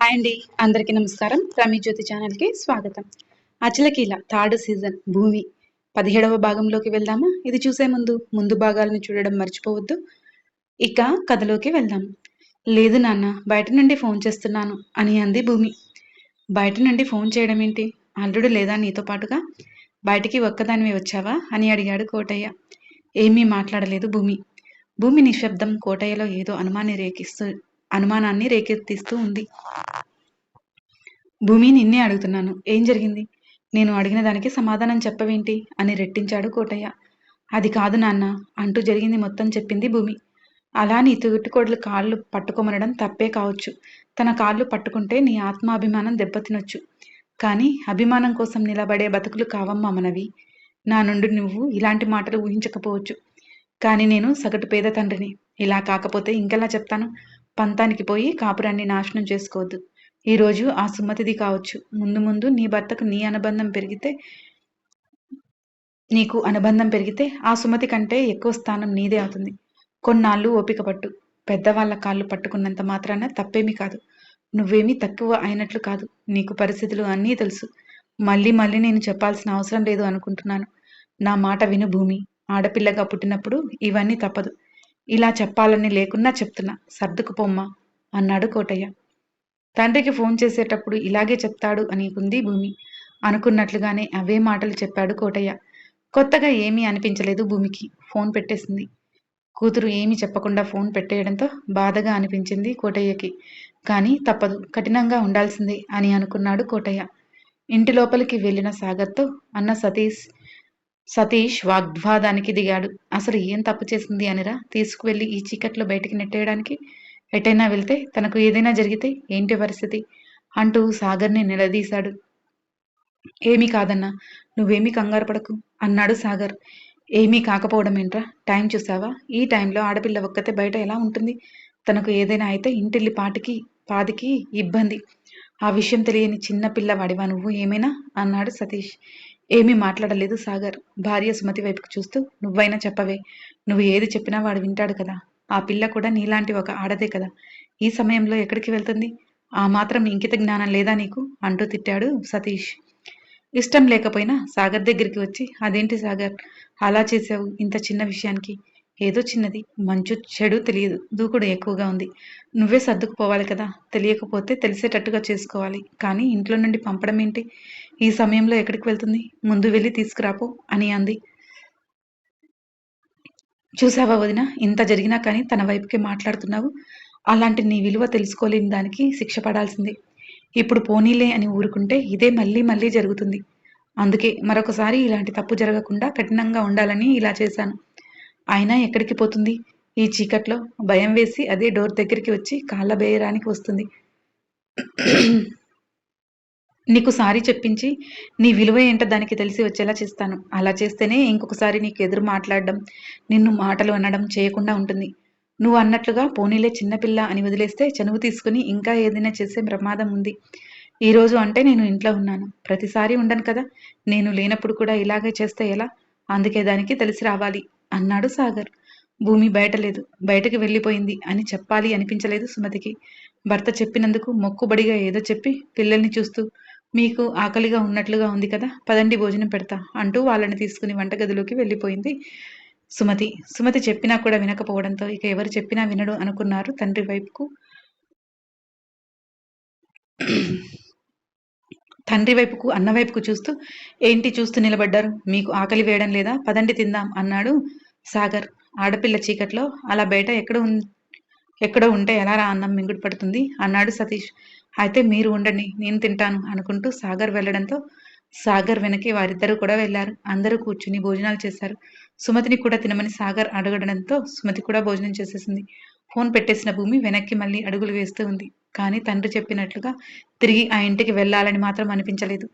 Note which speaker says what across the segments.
Speaker 1: Hi అండి. అందరికీ నమస్కారం. రమి జ్యోతి ఛానల్కి స్వాగతం. అచలకీల థర్డ్ సీజన్ భూమి పదిహేడవ భాగంలోకి వెళ్దామా? ఇది చూసే ముందు ముందు భాగాలను చూడడం మర్చిపోవద్దు. ఇక కథలోకి వెళ్దాం. లేదు నాన్న బయట నుండి ఫోన్ చేస్తున్నాను అని అంది భూమి. బయట నుండి ఫోన్ చేయడం ఏంటి? అల్లుడు లేదా నీతో పాటుగా? బయటికి ఒక్కదానివి వచ్చావా? అని అడిగాడు కోటయ్య. ఏమీ మాట్లాడలేదు భూమి. భూమి నిశ్శబ్దం కోటయ్యలో ఏదో అనుమాని రేకిస్తూ అనుమానాన్ని రేకెత్తిస్తూ ఉంది. భూమి నిన్నే అడుగుతున్నాను. ఏం జరిగింది? నేను అడిగిన దానికి సమాధానం చెప్పవేంటి? అని రెట్టించాడు కోటయ్య. అది కాదు నాన్న అంటూ జరిగింది మొత్తం చెప్పింది భూమి. అలా నీ తుగుట్టుకోడలు కాళ్ళు పట్టుకోమనడం తప్పే కావచ్చు. తన కాళ్ళు పట్టుకుంటే నీ ఆత్మాభిమానం దెబ్బతినొచ్చు. కానీ అభిమానం కోసం నిలబడే బతుకులు కావమ్మా మనవి. నా నుండి నువ్వు ఇలాంటి మాటలు ఊహించకపోవచ్చు. కానీ నేను సగటు పేద తండ్రిని. ఇలా కాకపోతే ఇంకెలా చెప్తాను? పంతానికి పోయి కాపురాన్ని నాశనం చేసుకోవద్దు. ఈరోజు ఆ సుమతిది కావచ్చు. ముందు ముందు నీ భర్తకు నీ అనుబంధం పెరిగితే నీకు అనుబంధం పెరిగితే ఆ సుమతి కంటే ఎక్కువ స్థానం నీదే అవుతుంది. కొన్నాళ్ళు ఓపిక పట్టు. పెద్దవాళ్ళ కాళ్ళు పట్టుకున్నంత మాత్రాన తప్పేమీ కాదు. నువ్వేమీ తక్కువ అయినట్లు కాదు. నీకు పరిస్థితులు అన్నీ తెలుసు. మళ్ళీ మళ్ళీ నేను చెప్పాల్సిన అవసరం లేదు అనుకుంటున్నాను. నా మాట విను భూమి. ఆడపిల్లగా పుట్టినప్పుడు ఇవన్నీ తప్పదు. ఇలా చెప్పాలని లేకున్నా చెప్తున్నా. సర్దుకుపోమ్మా అన్నాడు కోటయ్య. తండ్రికి ఫోన్ చేసేటప్పుడు ఇలాగే చెప్తాడు అని ఉంది భూమి. అనుకున్నట్లుగానే అవే మాటలు చెప్పాడు కోటయ్య. కొత్తగా ఏమీ అనిపించలేదు భూమికి. ఫోన్ పెట్టేసింది. కూతురు ఏమీ చెప్పకుండా ఫోన్ పెట్టేయడంతో బాధగా అనిపించింది కోటయ్యకి. కానీ తప్పదు. కఠినంగా ఉండాల్సిందే అని అనుకున్నాడు కోటయ్య. ఇంటి లోపలికి వెళ్ళిన సాగర్తో అన్న సతీష్ సతీష్ వాగ్వాదానికి దిగాడు. అసలు ఏం తప్పు చేసింది అనిరా? తీసుకువెళ్ళి ఈ చీకట్లో బయటికి నెట్టేయడానికి? ఎటైనా వెళ్తే తనకు ఏదైనా జరిగితే ఏంటి పరిస్థితి? అంటూ సాగర్ని నిలదీశాడు. ఏమీ కాదన్నా నువ్వేమీ కంగారు పడకు అన్నాడు సాగర్. ఏమీ కాకపోవడం ఏంట్రా? టైం చూసావా? ఈ టైంలో ఆడపిల్ల ఒక్కతే బయట ఎలా ఉంటుంది? తనకు ఏదైనా అయితే ఇంటిల్లి పాటికి పాదికి ఇబ్బంది. ఆ విషయం తెలియని చిన్న పిల్లవాడివా నువ్వు? ఏమైనా? అన్నాడు సతీష్. ఏమీ మాట్లాడలేదు సాగర్. భార్య సుమతి వైపుకు చూస్తూ నువ్వైనా చెప్పవే. నువ్వు ఏది చెప్పినా వాడు వింటాడు కదా. ఆ పిల్ల కూడా నీలాంటి ఒక ఆడదే కదా. ఈ సమయంలో ఎక్కడికి వెళ్తుంది? ఆ మాత్రం ఇంకిత జ్ఞానం లేదా నీకు? అంటూ తిట్టాడు సతీష్. ఇష్టం లేకపోయినా సాగర్ దగ్గరికి వచ్చి అదేంటి సాగర్? అలా చేసావు ఇంత చిన్న విషయానికి. ఏదో చిన్నది. మంచు చెడు తెలియదు. దూకుడు ఎక్కువగా ఉంది. నువ్వే సర్దుకుపోవాలి కదా. తెలియకపోతే తెలిసేటట్టుగా చేసుకోవాలి. కానీ ఇంట్లో నుండి పంపడం ఏంటి ఈ సమయంలో ఎక్కడికి వెళ్తుంది? ముందు వెళ్ళి తీసుకురాపో అని అంది. చూసావా వదిన ఇంత జరిగినా కానీ తన వైపుకే మాట్లాడుతున్నావు. అలాంటి నీ విలువ తెలుసుకోలేని దానికి శిక్ష పడాల్సిందే. ఇప్పుడు పోనీలే అని ఊరుకుంటే ఇదే మళ్ళీ మళ్ళీ జరుగుతుంది. అందుకే మరొకసారి ఇలాంటి తప్పు జరగకుండా కఠినంగా ఉండాలని ఇలా చేశాను. అయినా ఎక్కడికి పోతుంది? ఈ చీకట్లో భయం వేసి అదే డోర్ దగ్గరికి వచ్చి కాళ్ళ బేయరానికి వస్తుంది. నీకు సారీ చెప్పించి నీ విలువ ఏంటో దానికి తెలిసి వచ్చేలా చేస్తాను. అలా చేస్తేనే ఇంకొకసారి నీకు ఎదురు మాట్లాడడం నిన్ను మాటలు అనడం చేయకుండా ఉంటుంది. నువ్వు అన్నట్లుగా పోనీలే చిన్నపిల్ల అని వదిలేస్తే చనువు తీసుకుని ఇంకా ఏదైనా చేసే ప్రమాదం ఉంది. ఈరోజు అంటే నేను ఇంట్లో ఉన్నాను. ప్రతిసారి ఉండను కదా. నేను లేనప్పుడు కూడా ఇలాగే చేస్తే ఎలా? అందుకే దానికి తెలిసి రావాలి అన్నాడు సాగర్. భూమి బయట లేదు. బయటకు వెళ్ళిపోయింది అని చెప్పాలి అనిపించలేదు సుమతికి. భర్త చెప్పినందుకు మొక్కుబడిగా ఏదో చెప్పి పిల్లల్ని చూస్తూ మీకు ఆకలిగా ఉన్నట్లుగా ఉంది కదా పదండి భోజనం పెడతా అంటూ వాళ్ళని తీసుకుని వంటగదిలోకి వెళ్ళిపోయింది సుమతి. సుమతి చెప్పినా కూడా వినకపోవడంతో ఇక ఎవరు చెప్పినా వినడు అనుకున్నారు తండ్రి వైపుకు. తండ్రి వైపుకు అన్న వైపుకు చూస్తూ ఏంటి చూస్తూ నిలబడ్డారు? మీకు ఆకలి వేయడం లేదా? పదండి తిందాం అన్నాడు సాగర్. ఆడపిల్ల చీకట్లో అలా బయట ఎక్కడ ఎక్కడో ఉంటే ఎలా రా అన్నం మింగుడు పడుతుంది? అన్నాడు సతీష్. అయితే మీరు ఉండండి నేను తింటాను అనుకుంటూ సాగర్ వెళ్ళడంతో సాగర్ వెనక్కి వారిద్దరూ కూడా వెళ్ళారు. అందరూ కూర్చుని భోజనాలు చేశారు. సుమతిని కూడా తినమని సాగర్ అడగడంతో సుమతి కూడా భోజనం చేసేసింది. ఫోన్ పెట్టేసిన భూమి వెనక్కి మళ్ళీ అడుగులు వేస్తూ ఉంది. కానీ తండ్రి చెప్పినట్లుగా తిరిగి ఆ ఇంటికి వెళ్ళాలని మాత్రం అనిపించలేదు.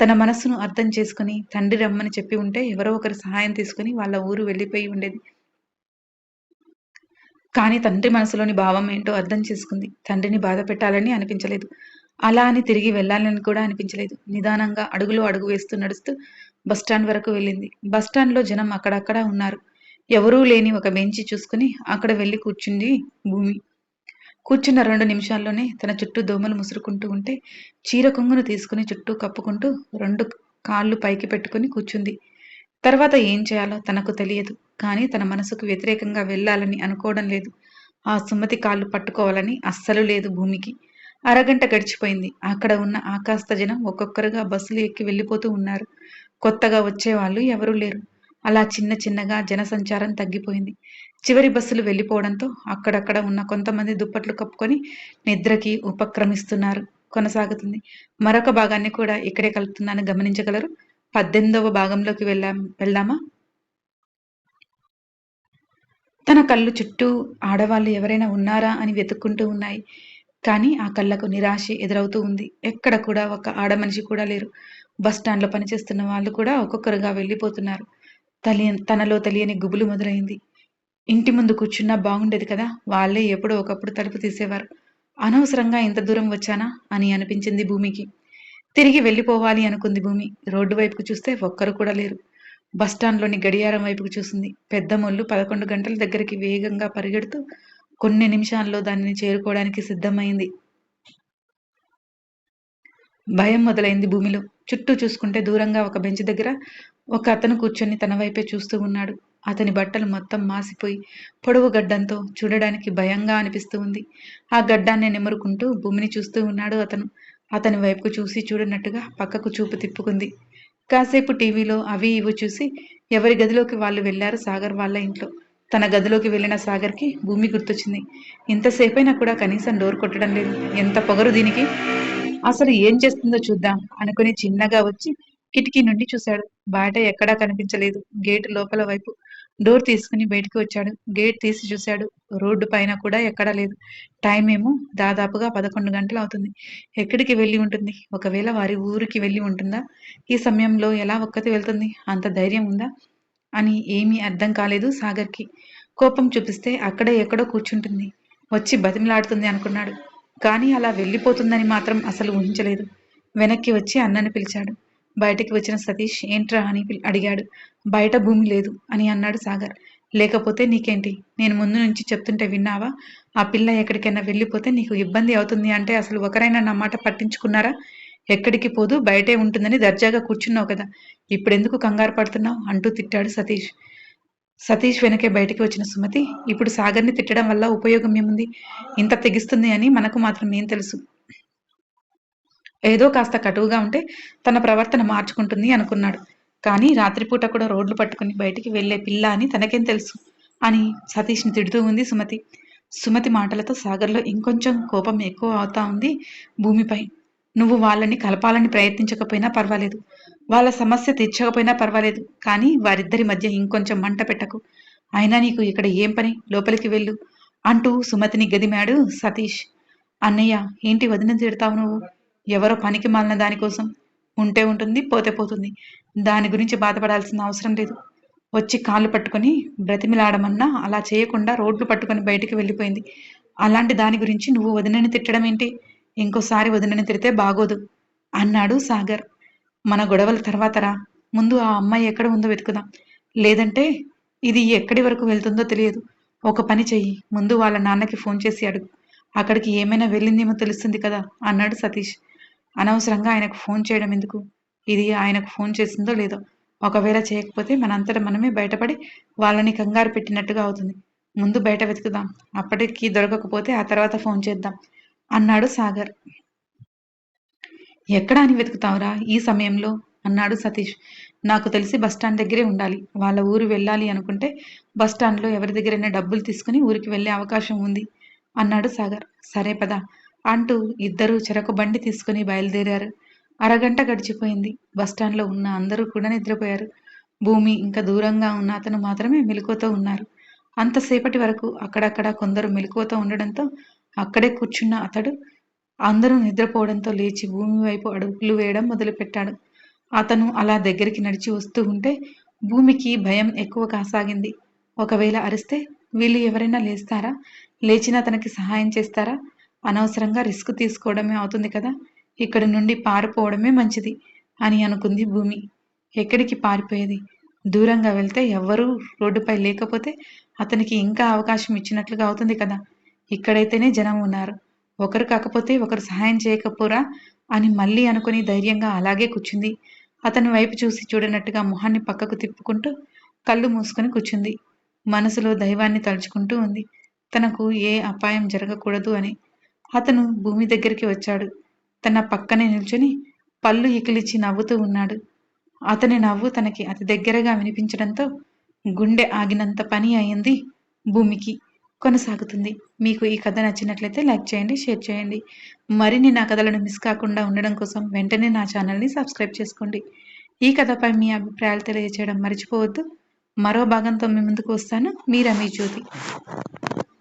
Speaker 1: తన మనస్సును అర్థం చేసుకుని తండ్రి రమ్మని చెప్పి ఉంటే ఎవరో ఒకరి సహాయం తీసుకుని వాళ్ళ ఊరు వెళ్ళిపోయి ఉండేది. కానీ తండ్రి మనసులోని భావం ఏంటో అర్థం చేసుకుంది. తండ్రిని బాధ పెట్టాలని అనిపించలేదు. అలా అని తిరిగి వెళ్ళాలని కూడా అనిపించలేదు. నిదానంగా అడుగులో అడుగు వేస్తూ నడుస్తూ బస్టాండ్ వరకు వెళ్ళింది. బస్టాండ్లో జనం అక్కడక్కడ ఉన్నారు. ఎవరూ లేని ఒక బెంచి చూసుకుని అక్కడ వెళ్ళి కూర్చుంది భూమి. కూర్చున్న రెండు నిమిషాల్లోనే తన చుట్టూ దోమలు ముసురుకుంటూ ఉంటే చీర కొంగును తీసుకుని చుట్టూ కప్పుకుంటూ రెండు కాళ్ళు పైకి పెట్టుకుని కూర్చుంది. తర్వాత ఏం చేయాలో తనకు తెలియదు. కానీ తన మనసుకు వ్యతిరేకంగా వెళ్ళాలని అనుకోవడం లేదు. ఆ సుమతి కాళ్ళు పట్టుకోవాలని అస్సలు లేదు భూమికి. అరగంట గడిచిపోయింది. అక్కడ ఉన్న ఆకాస్త జనం ఒక్కొక్కరుగా బస్సులు ఎక్కి వెళ్ళిపోతూ ఉన్నారు. కొత్తగా వచ్చేవాళ్ళు ఎవరూ లేరు. అలా చిన్న చిన్నగా జనసంచారం తగ్గిపోయింది. చివరి బస్సులు వెళ్ళిపోవడంతో అక్కడక్కడ ఉన్న కొంతమంది దుప్పట్లు కప్పుకొని నిద్రకి ఉపక్రమిస్తున్నారు. కొనసాగుతుంది. మరొక భాగాన్ని కూడా ఇక్కడే కలుపుతున్నాను. గమనించగలరు? పద్దెనిమిదవ భాగంలోకి వెళ్ళాం వెళ్దామా? తన కళ్ళు చుట్టూ ఆడవాళ్ళు ఎవరైనా ఉన్నారా అని వెతుక్కుంటూ ఉన్నాయి. కానీ ఆ కళ్ళకు నిరాశ ఎదురవుతూ ఉంది. ఎక్కడ కూడా ఒక ఆడమనిషి కూడా లేరు. బస్ స్టాండ్లో పనిచేస్తున్న వాళ్ళు కూడా ఒక్కొక్కరుగా వెళ్ళిపోతున్నారు. తలి తనలో తెలియని గుబులు మొదలైంది. ఇంటి ముందు కూర్చున్నా బాగుండేది కదా. వాళ్ళే ఎప్పుడో ఒకప్పుడు తలుపు తీసేవారు. అనవసరంగా ఇంత దూరం వచ్చానా అని అనిపించింది భూమికి. తిరిగి వెళ్ళిపోవాలి అనుకుంది భూమి. రోడ్డు వైపుకు చూస్తే ఒక్కరు కూడా లేరు. బస్టాండ్లోని గడియారం వైపుకు చూసింది. పెద్ద మొల్లు పదకొండు గంటల దగ్గరికి వేగంగా పరిగెడుతూ కొన్ని నిమిషాల్లో దానిని చేరుకోవడానికి సిద్ధమైంది. భయం మొదలైంది భూమిలో. చుట్టూ చూసుకుంటే దూరంగా ఒక బెంచ్ దగ్గర ఒక అతను కూర్చొని తన వైపే చూస్తూ ఉన్నాడు. అతని బట్టలు మొత్తం మాసిపోయి పొడవు గడ్డంతో చూడడానికి భయంగా అనిపిస్తూ ఉంది. ఆ గడ్డాన్ని నిమరుకుంటూ భూమిని చూస్తూ ఉన్నాడు అతను. అతని వైపుకు చూసి చూడనట్టుగా పక్కకు చూపు తిప్పుకుంది. కాసేపు టీవీలో అవి ఇవి చూసి ఎవరి గదిలోకి వాళ్ళు వెళ్ళారు సాగర్ వాళ్ళ ఇంట్లో. తన గదిలోకి వెళ్ళిన సాగర్కి భూమి గుర్తొచ్చింది. ఇంతసేపైనా కూడా కనీసం డోర్ కొట్టడం లేదు. ఎంత పొగరు దీనికి? అసలు ఏం చేస్తుందో చూద్దాం అనుకుని చిన్నగా వచ్చి కిటికీ నుండి చూశాడు. బయట ఎక్కడా కనిపించలేదు. గేటు లోపల వైపు డోర్ తీసుకుని బయటికి వచ్చాడు. గేట్ తీసి చూశాడు. రోడ్డు పైన కూడా ఎక్కడా లేదు. టైం ఏమో దాదాపుగా పదకొండు గంటలు అవుతుంది. ఎక్కడికి వెళ్ళి ఉంటుంది? ఒకవేళ వారి ఊరికి వెళ్ళి ఉంటుందా? ఈ సమయంలో ఎలా ఒక్కతి వెళ్తుంది? అంత ధైర్యం ఉందా? అని ఏమీ అర్థం కాలేదు సాగర్కి. కోపం చూపిస్తే అక్కడే ఎక్కడో కూర్చుంటుంది. వచ్చి బతిమలాడుతుంది అనుకున్నాడు. కానీ అలా వెళ్ళిపోతుందని మాత్రం అసలు ఊహించలేదు. వెనక్కి వచ్చి అన్నని పిలిచాడు. బయటికి వచ్చిన సతీష్ ఏంట్రా అని అడిగాడు. బయట భూమి లేదు అని అన్నాడు సాగర్. లేకపోతే నీకేంటి? నేను ముందు నుంచి చెప్తుంటే విన్నావా? ఆ పిల్ల ఎక్కడికైనా వెళ్ళిపోతే నీకు ఇబ్బంది అవుతుంది అంటే అసలు ఒకరైనా నా మాట పట్టించుకున్నారా? ఎక్కడికి పోదు బయటే ఉంటుందని దర్జాగా కూర్చున్నావు కదా. ఇప్పుడెందుకు కంగారు పడుతున్నావు? అంటూ తిట్టాడు సతీష్. సతీష్ వెనకే బయటికి వచ్చిన సుమతి ఇప్పుడు సాగర్ని తిట్టడం వల్ల ఉపయోగం ఏముంది? ఇంత తెగిస్తుంది అని మనకు మాత్రం ఏం తెలుసు? ఏదో కాస్త కటువుగా ఉంటే తన ప్రవర్తన మార్చుకుంటుంది అనుకున్నాడు. కానీ రాత్రిపూట కూడా రోడ్లు పట్టుకుని బయటికి వెళ్ళే పిల్ల అని తనకేం తెలుసు? అని సతీష్ని తిడుతూ ఉంది సుమతి. సుమతి మాటలతో సాగర్లో ఇంకొంచెం కోపం ఎక్కువ అవుతా ఉంది భూమిపై. నువ్వు వాళ్ళని కలపాలని ప్రయత్నించకపోయినా పర్వాలేదు. వాళ్ళ సమస్య తీర్చకపోయినా పర్వాలేదు. కానీ వారిద్దరి మధ్య ఇంకొంచెం మంట పెట్టకు. అయినా నీకు ఇక్కడ ఏం పని? లోపలికి వెళ్ళు అంటూ సుమతిని గదిమాడు సతీష్. అన్నయ్య ఏంటి వదిన తిడతావు నువ్వు? ఎవరో పనికి మాలిన దానికోసం ఉంటే ఉంటుంది పోతే పోతుంది. దాని గురించి బాధపడాల్సిన అవసరం లేదు. వచ్చి కాళ్ళు పట్టుకొని బ్రతిమిలాడమన్నా అలా చేయకుండా రోడ్లు పట్టుకొని బయటికి వెళ్ళిపోయింది. అలాంటి దాని గురించి నువ్వు వదినని తిట్టడం ఏంటి? ఇంకోసారి వదినని తిడితే బాగోదు అన్నాడు సాగర్. మన గొడవల తర్వాతరా ముందు ఆ అమ్మాయి ఎక్కడ ఉందో వెతుకుదాం. లేదంటే ఇది ఎక్కడి వరకు వెళ్తుందో తెలియదు. ఒక పని చెయ్యి ముందు వాళ్ళ నాన్నకి ఫోన్ చేసి అడుగు. అక్కడికి ఏమైనా వెళ్ళిందేమో తెలుస్తుంది కదా అన్నాడు సతీష్. అనవసరంగా ఆయనకు ఫోన్ చేయడం ఎందుకు? ఇది ఆయనకు ఫోన్ చేసిందో లేదో. ఒకవేళ చేయకపోతే మనంతట మనమే బయటపడి వాళ్ళని కంగారు పెట్టినట్టుగా అవుతుంది. ముందు బయట వెతుకుదాం. అప్పటికి దొరకకపోతే ఆ తర్వాత ఫోన్ చేద్దాం అన్నాడు సాగర్. ఎక్కడ అని వెతుకుతావురా ఈ సమయంలో? అన్నాడు సతీష్. నాకు తెలిసి బస్టాండ్ దగ్గరే ఉండాలి. వాళ్ళ ఊరు వెళ్ళాలి అనుకుంటే బస్టాండ్లో ఎవరి దగ్గరైనా డబ్బులు తీసుకుని ఊరికి వెళ్ళే అవకాశం ఉంది అన్నాడు సాగర్. సరే పదా. అంటూ ఇద్దరూ చెరకు బండి తీసుకుని బయలుదేరారు. అరగంట గడిచిపోయింది. బస్టాండ్లో ఉన్న అందరూ కూడా నిద్రపోయారు. భూమి ఇంకా దూరంగా ఉన్న అతను మాత్రమే మెలకువతో ఉన్నారు. అంతసేపటి వరకు అక్కడక్కడ కొందరు మెలకువతో ఉండడంతో అక్కడే కూర్చున్న అతడు అందరూ నిద్రపోవడంతో లేచి భూమి వైపు అడుగులు వేయడం మొదలుపెట్టాడు. అతను అలా దగ్గరికి నడిచి వస్తూ ఉంటే భూమికి భయం ఎక్కువ కాసాగింది. ఒకవేళ అరిస్తే వీళ్ళు ఎవరైనా లేస్తారా? లేచిన అతనికి సహాయం చేస్తారా? అనవసరంగా రిస్క్ తీసుకోవడమే అవుతుంది కదా. ఇక్కడి నుండి పారిపోవడమే మంచిది అని అనుకుంది భూమి. ఎక్కడికి పారిపోయేది? దూరంగా వెళ్తే ఎవ్వరూ రోడ్డుపై లేకపోతే అతనికి ఇంకా అవకాశం ఇచ్చినట్లుగా అవుతుంది కదా. ఇక్కడైతేనే జనం ఉన్నారు. ఒకరు కాకపోతే ఒకరు సహాయం చేయకపోరా అని మళ్ళీ అనుకుని ధైర్యంగా అలాగే కూర్చుంది. అతని వైపు చూసి చూడనట్టుగా మొహాన్ని పక్కకు తిప్పుకుంటూ కళ్ళు మూసుకొని కూర్చుంది. మనసులో దైవాన్ని తలుచుకుంటూ ఉంది. తనకు ఏ అపాయం జరగకూడదు అని అతను భూమి దగ్గరికి వచ్చాడు. తన పక్కనే నిల్చుని పళ్ళు ఇకిలిచి నవ్వుతూ ఉన్నాడు. అతని నవ్వు తనకి అతి దగ్గరగా వినిపించడంతో గుండె ఆగినంత పని అయింది భూమికి. కొనసాగుతుంది. మీకు ఈ కథ నచ్చినట్లయితే లైక్ చేయండి షేర్ చేయండి. మరిన్ని నా కథలను మిస్ కాకుండా ఉండడం కోసం వెంటనే నా ఛానల్ని సబ్స్క్రైబ్ చేసుకోండి. ఈ కథపై మీ అభిప్రాయాలు తెలియజేయడం మర్చిపోవద్దు. మరో భాగంతో మీ ముందుకు వస్తాను. మీ జ్యోతి.